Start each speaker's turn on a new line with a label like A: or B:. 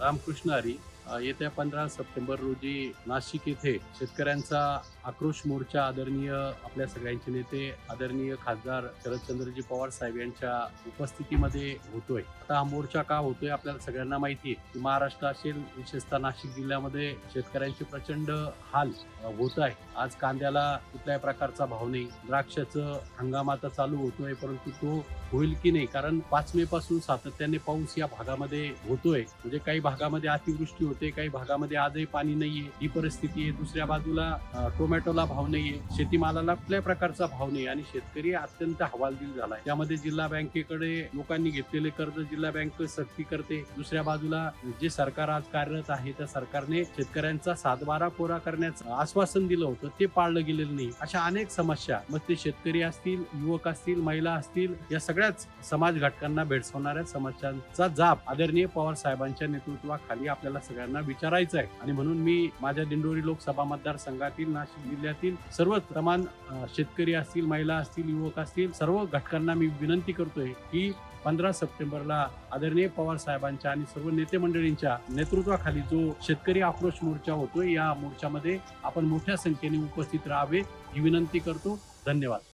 A: रामकृष्ण हरी. येत्या पंधरा सप्टेंबर रोजी नाशिक येथे शेतकऱ्यांचा आक्रोश मोर्चा आदरणीय आपल्या सगळ्यांचे नेते आदरणीय खासदार शरदचंद्रजी पवार साहेब यांच्या उपस्थितीमध्ये होतोय. आता हा मोर्चा का होतोय आपल्याला सगळ्यांना माहिती आहे की महाराष्ट्र असेल विशेषतः नाशिक जिल्ह्यामध्ये शेतकऱ्यांचे प्रचंड हाल होत आहे. आज कांद्याला कुठल्याही प्रकारचा भाव नाही. द्राक्षाचं हंगाम आता चालू होतोय परंतु तो होईल की नाही? कारण पाच मे पासून सातत्याने पाऊस या भागामध्ये होतोय. म्हणजे काही भागामध्ये अतिवृष्टी होते काही भागामध्ये आजही पाणी नाहीये ही परिस्थिती आहे. दुसऱ्या बाजूला टोमॅटोला भाव नाहीये शेतीमालाला कुठल्याही प्रकारचा भाव नाही आणि शेतकरी अत्यंत हवालदिल झालाय. त्यामध्ये जिल्हा बँकेकडे लोकांनी घेतलेले कर्ज जिल्हा बँक सक्ती करते. दुसऱ्या बाजूला जे सरकार आज कार्यरत आहे त्या सरकारने शेतकऱ्यांचा सातबारा कोरा करण्याचं आश्वासन दिलं होतं ते पाळलं गेलेलं नाही. अशा अनेक समस्या मग ते शेतकरी असतील युवक असतील महिला असतील या सगळ्याच समाज घटकांना भेडसावणाऱ्या समस्यांचा जाब आदरणीय पवार साहेबांच्या नेतृत्वाखाली आपल्याला सगळ्यांना विचारायचं आहे. आणि म्हणून मी माझ्या दिंडोरी लोकसभा मतदारसंघातील नाशिक जिल्ह्यातील सर्व समान शेतकरी असतील महिला असतील युवक असतील सर्व घटकांना मी विनंती करतोय की पंधरा सप्टेंबरला आदरणीय पवार साहेबांच्या आणि सर्व नेते मंडळींच्या नेतृत्वाखाली जो शेतकरी आक्रोश मोर्चा होतोय या मोर्चामध्ये आपण मोठ्या संख्येने उपस्थित राहावे ही विनंती करतो. धन्यवाद.